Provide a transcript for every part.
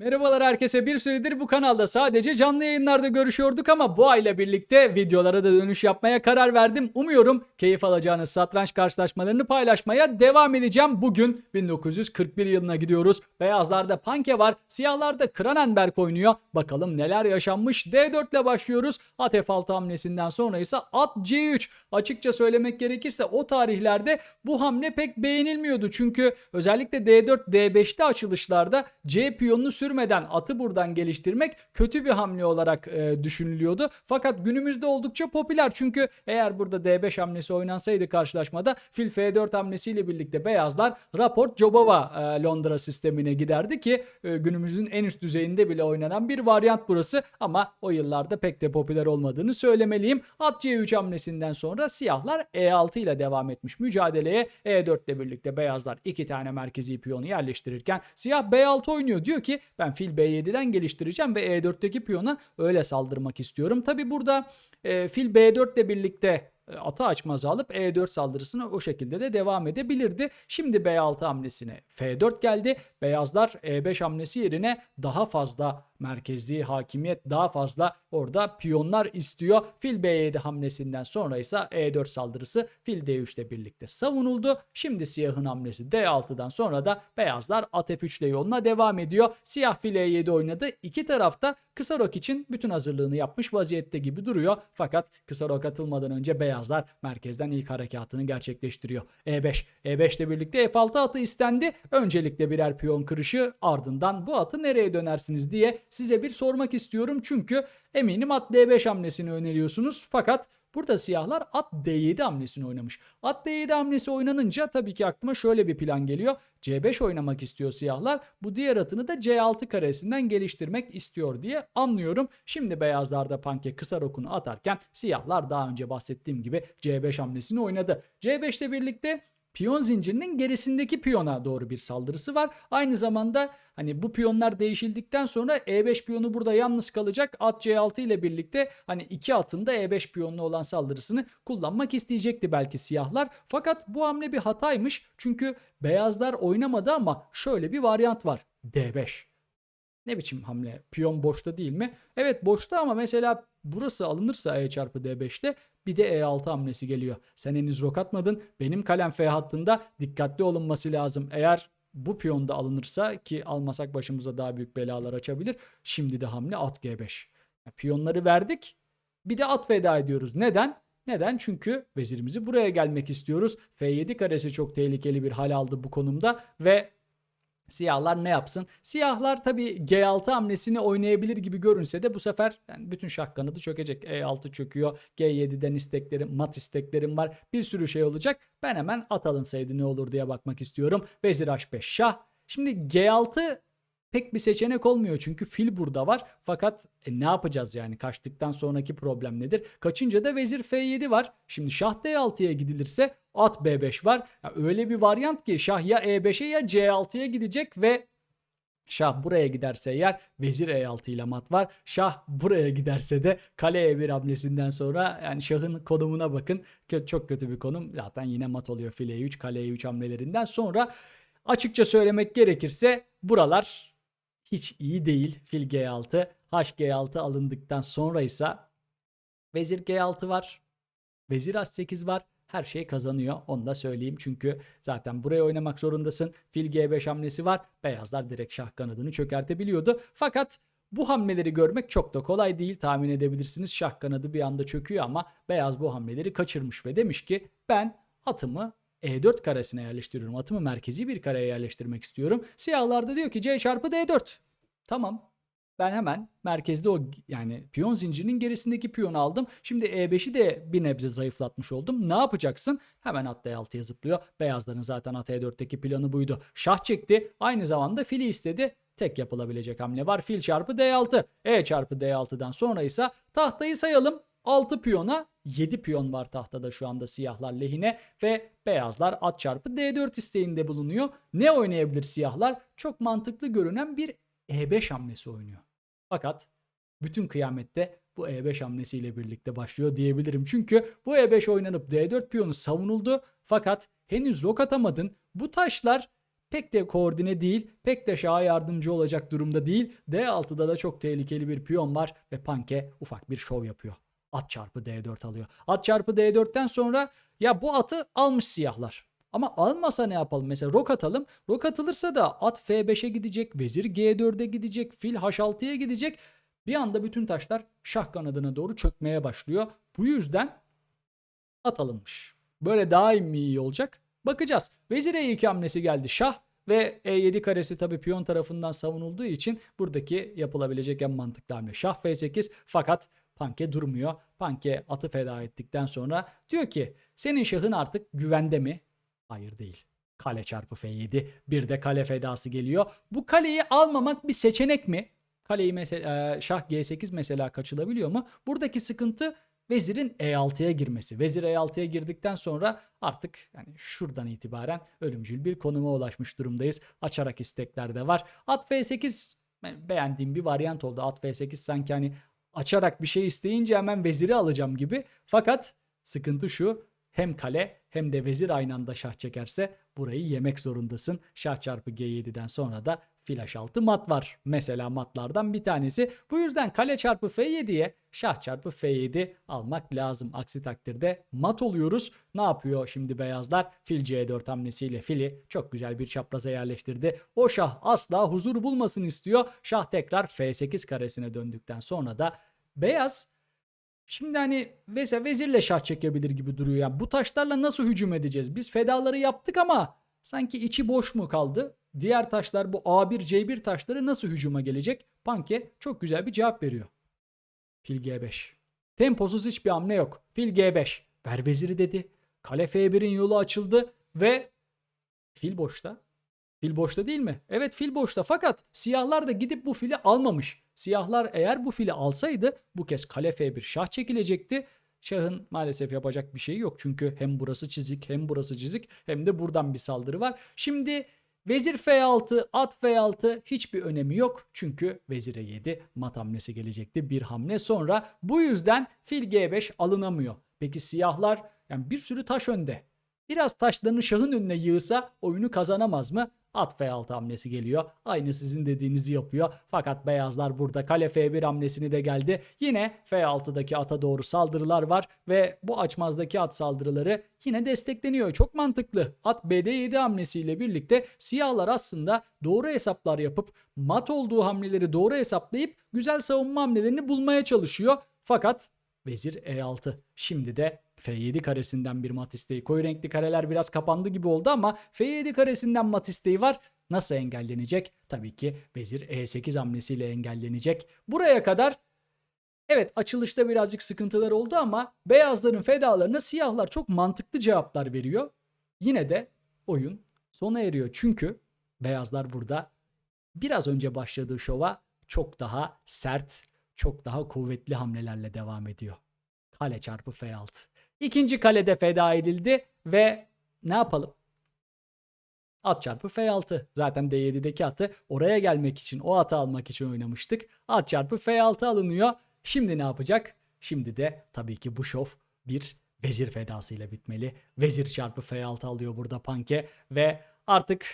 Merhabalar herkese. Bir süredir bu kanalda sadece canlı yayınlarda görüşüyorduk ama bu ayla birlikte videolara da dönüş yapmaya karar verdim. Umuyorum keyif alacağınız satranç karşılaşmalarını paylaşmaya devam edeceğim. Bugün 1941 yılına gidiyoruz. Beyazlarda Panke var, siyahlarda Kranenberg oynuyor. Bakalım neler yaşanmış. D4 ile başlıyoruz. At F6 hamlesinden sonra ise at C3. Açıkça söylemek gerekirse o tarihlerde bu hamle pek beğenilmiyordu. Çünkü özellikle D4, D5'te açılışlarda C piyonunu sürmeden atı buradan geliştirmek kötü bir hamle olarak e, düşünülüyordu. Fakat günümüzde oldukça popüler. Çünkü eğer burada D5 hamlesi oynansaydı karşılaşmada fil F4 hamlesiyle birlikte beyazlar raport Jobova e, Londra sistemine giderdi ki e, günümüzün en üst düzeyinde bile oynanan bir varyant burası ama o yıllarda pek de popüler olmadığını söylemeliyim. At C3 hamlesinden sonra siyahlar E6 ile devam etmiş mücadeleye. E4 ile birlikte beyazlar iki tane merkezi piyonu yerleştirirken siyah B6 oynuyor. Diyor ki ben fil B7'den geliştireceğim ve E4'teki piyona öyle saldırmak istiyorum. Tabi burada e, fil B4 ile birlikte e, atı açmazı alıp E4 saldırısına o şekilde de devam edebilirdi. Şimdi B6 hamlesine F4 geldi. Beyazlar E5 hamlesi yerine daha fazla merkezi hakimiyet daha fazla orada piyonlar istiyor. Fil B7 hamlesinden sonra ise E4 saldırısı fil D3 ile birlikte savunuldu. Şimdi siyahın hamlesi D6'dan sonra da beyazlar at F3 ile yoluna devam ediyor. Siyah fil E7 oynadı. İki tarafta kısa rok için bütün hazırlığını yapmış vaziyette gibi duruyor. Fakat kısa rok atılmadan önce beyazlar merkezden ilk harekatını gerçekleştiriyor. E5. E5 ile birlikte F6 atı istendi. Öncelikle birer piyon kırışı ardından bu atı nereye dönersiniz diye size bir sormak istiyorum. Çünkü eminim at D5 hamlesini öneriyorsunuz. Fakat burada siyahlar at D7 hamlesini oynamış. At D7 hamlesi oynanınca tabii ki aklıma şöyle bir plan geliyor. C5 oynamak istiyor siyahlar. Bu diğer atını da C6 karesinden geliştirmek istiyor diye anlıyorum. Şimdi beyazlar da panke kısa rokunu atarken siyahlar daha önce bahsettiğim gibi C5 hamlesini oynadı. C5 ile birlikte piyon zincirinin gerisindeki piyona doğru bir saldırısı var. Aynı zamanda hani bu piyonlar değişildikten sonra E5 piyonu burada yalnız kalacak. At C6 ile birlikte hani iki atın da E5 piyonlu olan saldırısını kullanmak isteyecekti belki siyahlar. Fakat bu hamle bir hataymış. Çünkü beyazlar oynamadı ama şöyle bir varyant var. D5. Ne biçim hamle? Piyon boşta değil mi? Evet boşta ama mesela burası alınırsa E çarpı D5'te bir de E6 hamlesi geliyor. Sen henüz rok atmadın. Benim kalem F hattında dikkatli olunması lazım. Eğer bu piyon da alınırsa ki almasak başımıza daha büyük belalar açabilir. Şimdi de hamle at G5. Piyonları verdik. Bir de at veda ediyoruz. Neden? Neden? Çünkü vezirimizi buraya gelmek istiyoruz. F7 karesi çok tehlikeli bir hal aldı bu konumda ve Siyahlar ne yapsın? Siyahlar tabii G6 hamlesini oynayabilir gibi görünse de bu sefer yani bütün şah kanadı çökecek. E6 çöküyor. G7'den isteklerim, mat isteklerim var. Bir sürü şey olacak. Ben hemen at alınsaydı ne olur diye bakmak istiyorum. Vezir H5 şah. Şimdi G6 pek bir seçenek olmuyor çünkü fil burada var. Fakat e, ne yapacağız yani kaçtıktan sonraki problem nedir? Kaçınca da vezir F7 var. Şimdi şah D6'ya gidilirse at B5 var. Ya öyle bir varyant ki şah ya E5'e ya C6'ya gidecek ve Şah buraya giderse eğer vezir E6 ile mat var. Şah buraya giderse de kale E1 hamlesinden sonra yani şahın konumuna bakın. Çok kötü bir konum. Zaten yine mat oluyor file E3 kale E3 hamlelerinden sonra. Açıkça söylemek gerekirse buralar hiç iyi değil. Fil G6, HG6 alındıktan sonra ise vezir G6 var. Vezir H8 var. Her şey kazanıyor. Onu da söyleyeyim. Çünkü zaten buraya oynamak zorundasın. Fil G5 hamlesi var. Beyazlar direkt şah kanadını çökertebiliyordu. Fakat bu hamleleri görmek çok da kolay değil. Tahmin edebilirsiniz şah kanadı bir anda çöküyor ama beyaz bu hamleleri kaçırmış ve demiş ki ben atımı E4 karesine yerleştiriyorum. Atımı merkezi bir kareye yerleştirmek istiyorum. Siyahlar da diyor ki C çarpı D4. Tamam. Ben hemen merkezde o yani piyon zincirinin gerisindeki piyonu aldım. Şimdi E5'i de bir nebze zayıflatmış oldum. Ne yapacaksın? Hemen at D6'ya zıplıyor. Beyazların zaten at E4'teki planı buydu. Şah çekti. Aynı zamanda fili istedi. Tek yapılabilecek hamle var. Fil çarpı D6. E çarpı D6'dan sonra ise tahtayı sayalım. 6 piyona 7 piyon var tahtada şu anda siyahlar lehine ve beyazlar at çarpı D4 isteğinde bulunuyor. Ne oynayabilir siyahlar? Çok mantıklı görünen bir E5 hamlesi oynuyor. Fakat bütün kıyamette bu E5 hamlesiyle birlikte başlıyor diyebilirim. Çünkü bu E5 oynanıp D4 piyonu savunuldu fakat henüz rok atamadın. Bu taşlar pek de koordine değil, pek de şaha yardımcı olacak durumda değil. D6'da da çok tehlikeli bir piyon var ve Panke ufak bir şov yapıyor. At çarpı D4 alıyor. At çarpı D4'ten sonra ya bu atı almış siyahlar. Ama almasa ne yapalım? Mesela rok atalım. Rok atılırsa da at F5'e gidecek, vezir G4'e gidecek, fil H6'ya gidecek. Bir anda bütün taşlar şah kanadına doğru çökmeye başlıyor. Bu yüzden at alınmış. Böyle daha mi iyi olacak? Bakacağız. Vezir E2 hamlesi geldi şah ve E7 karesi tabii piyon tarafından savunulduğu için buradaki yapılabilecek en mantıklı hamle. Şah F8 fakat Panke durmuyor. Panke atı feda ettikten sonra diyor ki senin şahın artık güvende mi? Hayır değil. Kale çarpı F7 bir de kale fedası geliyor. Bu kaleyi almamak bir seçenek mi? Kaleyi mesela e, şah G8 mesela kaçılabiliyor mu? Buradaki sıkıntı vezirin E6'ya girmesi. Vezir E6'ya girdikten sonra artık yani şuradan itibaren ölümcül bir konuma ulaşmış durumdayız. Açarak istekler de var. At F8 ben beğendiğim bir varyant oldu. At F8 sanki hani açarak bir şey isteyince hemen veziri alacağım gibi. Fakat sıkıntı şu hem kale hem de vezir aynı anda şah çekerse burayı yemek zorundasın. Şah çarpı G7'den sonra da fil H6 mat var. Mesela matlardan bir tanesi. Bu yüzden kale çarpı F7'ye şah çarpı F7 almak lazım. Aksi takdirde mat oluyoruz. Ne yapıyor şimdi beyazlar? Fil C4 hamlesiyle fili çok güzel bir çapraza yerleştirdi. O şah asla huzur bulmasın istiyor. Şah tekrar F8 karesine döndükten sonra da beyaz Şimdi hani mesela vezirle şah çekebilir gibi duruyor. Yani bu taşlarla nasıl hücum edeceğiz? Biz fedaları yaptık ama sanki içi boş mu kaldı? Diğer taşlar bu A1 C1 taşları nasıl hücuma gelecek? Panke çok güzel bir cevap veriyor. Fil G5. Temposuz hiçbir hamle yok. Fil G5. Ver veziri dedi. Kale F1'in yolu açıldı ve fil boşta. Fil boşta değil mi? Evet fil boşta fakat siyahlar da gidip bu fili almamış. Siyahlar eğer bu fili alsaydı bu kez kale F1 şah çekilecekti. Şahın maalesef yapacak bir şeyi yok. Çünkü hem burası çizik hem burası çizik hem de buradan bir saldırı var. Şimdi vezir F6, at F6 hiçbir önemi yok. Çünkü vezire 7 mat hamlesi gelecekti bir hamle sonra. Bu yüzden fil G5 alınamıyor. Peki siyahlar yani bir sürü taş önde. Biraz taşlarını şahın önüne yığsa oyunu kazanamaz mı? At F6 hamlesi geliyor. Aynı sizin dediğinizi yapıyor. Fakat beyazlar burada kale F1 hamlesini de geldi. Yine F6'daki ata doğru saldırılar var ve bu açmazdaki at saldırıları yine destekleniyor. Çok mantıklı. At BD7 hamlesiyle birlikte siyahlar aslında doğru hesaplar yapıp mat olduğu hamleleri doğru hesaplayıp güzel savunma hamlelerini bulmaya çalışıyor. Fakat Vezir E6. Şimdi de F7 karesinden bir mat isteği. Koyu renkli kareler biraz kapandı gibi oldu ama F7 karesinden mat isteği var. Nasıl engellenecek? Tabii ki vezir E8 hamlesiyle engellenecek. Buraya kadar evet açılışta birazcık sıkıntılar oldu ama beyazların fedalarına siyahlar çok mantıklı cevaplar veriyor. Yine de oyun sona eriyor. Çünkü beyazlar burada biraz önce başladığı şova çok daha sert, çok daha kuvvetli hamlelerle devam ediyor. Kale çarpı F6. İkinci kalede feda edildi ve ne yapalım? At çarpı F6. Zaten D7'deki atı oraya gelmek için, o atı almak için oynamıştık. At çarpı F6 alınıyor. Şimdi ne yapacak? Şimdi de tabii ki bu şov bir vezir fedasıyla bitmeli. Vezir çarpı F6 alıyor burada Panke ve artık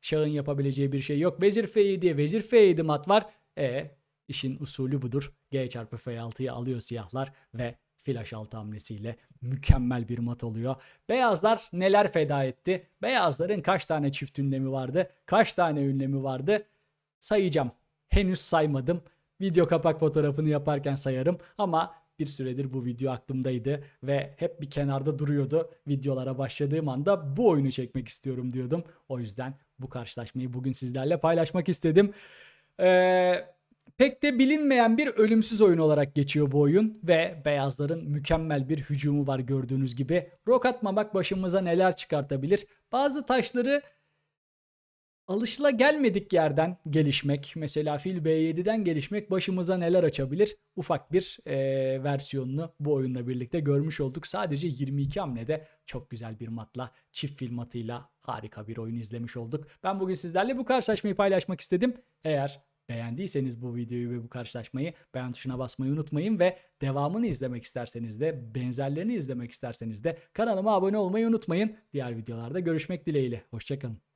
şahın yapabileceği bir şey yok. Vezir F7'ye vezir F7 mat var. E işin usulü budur. G çarpı F6'yı alıyor siyahlar ve flash altı hamlesiyle mükemmel bir mat oluyor. Beyazlar neler feda etti? Beyazların kaç tane çift ünlemi vardı? Kaç tane ünlemi vardı? Sayacağım. Henüz saymadım. Video kapak fotoğrafını yaparken sayarım ama bir süredir bu video aklımdaydı ve hep bir kenarda duruyordu. Videolara başladığım anda bu oyunu çekmek istiyorum diyordum. O yüzden bu karşılaşmayı bugün sizlerle paylaşmak istedim. Eee Pek de bilinmeyen bir ölümsüz oyun olarak geçiyor bu oyun ve beyazların mükemmel bir hücumu var gördüğünüz gibi. Rok atmamak başımıza neler çıkartabilir? Bazı taşları alışla gelmedik yerden gelişmek, mesela fil B7'den gelişmek başımıza neler açabilir? Ufak bir e, versiyonunu bu oyunla birlikte görmüş olduk. Sadece 22 hamlede çok güzel bir matla, çift fil matıyla harika bir oyun izlemiş olduk. Ben bugün sizlerle bu karşılaşmayı paylaşmak istedim. Eğer Beğendiyseniz bu videoyu ve bu karşılaşmayı beğen tuşuna basmayı unutmayın ve devamını izlemek isterseniz de benzerlerini izlemek isterseniz de kanalıma abone olmayı unutmayın. Diğer videolarda görüşmek dileğiyle. Hoşçakalın.